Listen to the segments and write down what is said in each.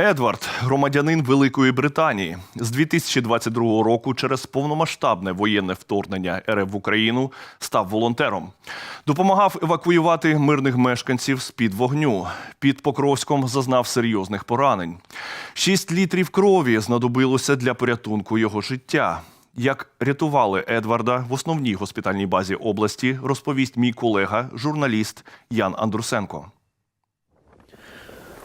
Едвард, громадянин Великої Британії, з 2022 року через повномасштабне воєнне вторгнення РФ в Україну став волонтером. Допомагав евакуювати мирних мешканців з під вогню. Під Покровськом зазнав серйозних поранень. Шість літрів крові знадобилося для порятунку його життя. Як рятували Едварда в основній госпітальній базі області, розповість мій колега, журналіст Ян Андрусенко.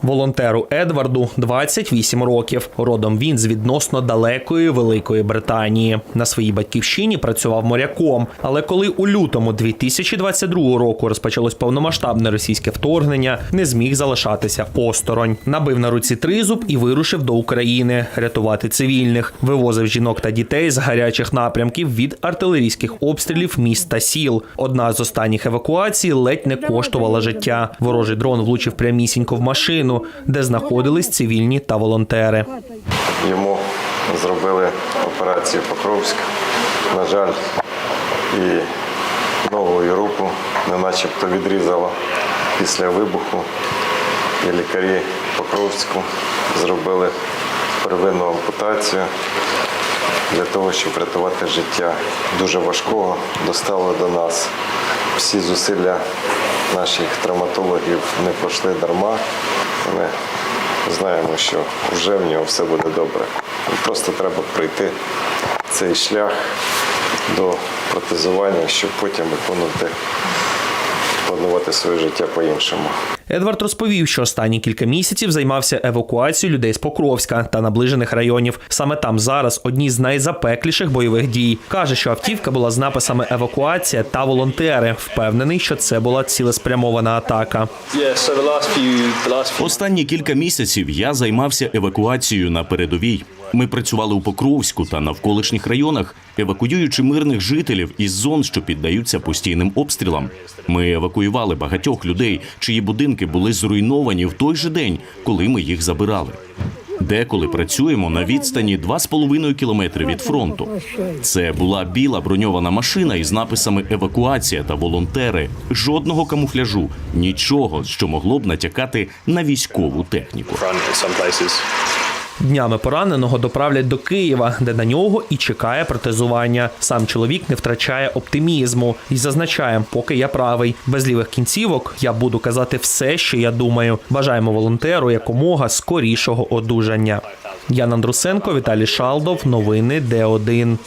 Волонтеру Едварду 28 років. Родом він з відносно далекої Великої Британії. На своїй батьківщині працював моряком. Але коли у лютому 2022 року розпочалось повномасштабне російське вторгнення, не зміг залишатися осторонь. Набив на руці тризуб і вирушив до України рятувати цивільних. Вивозив жінок та дітей з гарячих напрямків від артилерійських обстрілів міст та сіл. Одна з останніх евакуацій ледь не коштувала життя. Ворожий дрон влучив прямісінько в машину, де знаходились цивільні та волонтери. Йому зробили операцію Покровськ. На жаль, і ногу і руку не начебто відрізало після вибуху. І лікарі Покровську зробили первинну ампутацію для того, щоб врятувати життя. Дуже важкого достало до нас. Всі зусилля наших травматологів не пройшли дарма. Ми знаємо, що вже в нього все буде добре. Просто треба пройти цей шлях до протезування, щоб потім виконувати, планувати своє життя по-іншому. Едвард розповів, що останні кілька місяців займався евакуацією людей з Покровська та наближених районів. Саме там зараз одні з найзапекліших бойових дій. каже, що автівка була з написами евакуація та волонтери. Впевнений, що це була цілеспрямована атака. Останні кілька місяців я займався евакуацією на передовій. Ми працювали у Покровську та навколишніх районах, евакуюючи мирних жителів із зон, що піддаються постійним обстрілам. Ми евакуювали багатьох людей, чиї будинки були зруйновані в той же день, коли ми їх забирали. Деколи працюємо на відстані 2,5 кілометри від фронту. Це була біла броньована машина із написами евакуація та волонтери. Жодного камуфляжу, нічого, що могло б натякати на військову техніку. Днями пораненого доправлять до Києва, де на нього і чекає протезування. Сам чоловік не втрачає оптимізму і зазначає, поки я правий. Без лівих кінцівок я буду казати все, що я думаю. Бажаємо волонтеру якомога скорішого одужання. Ян Андрусенко, Віталій Шалдов. Новини Д1.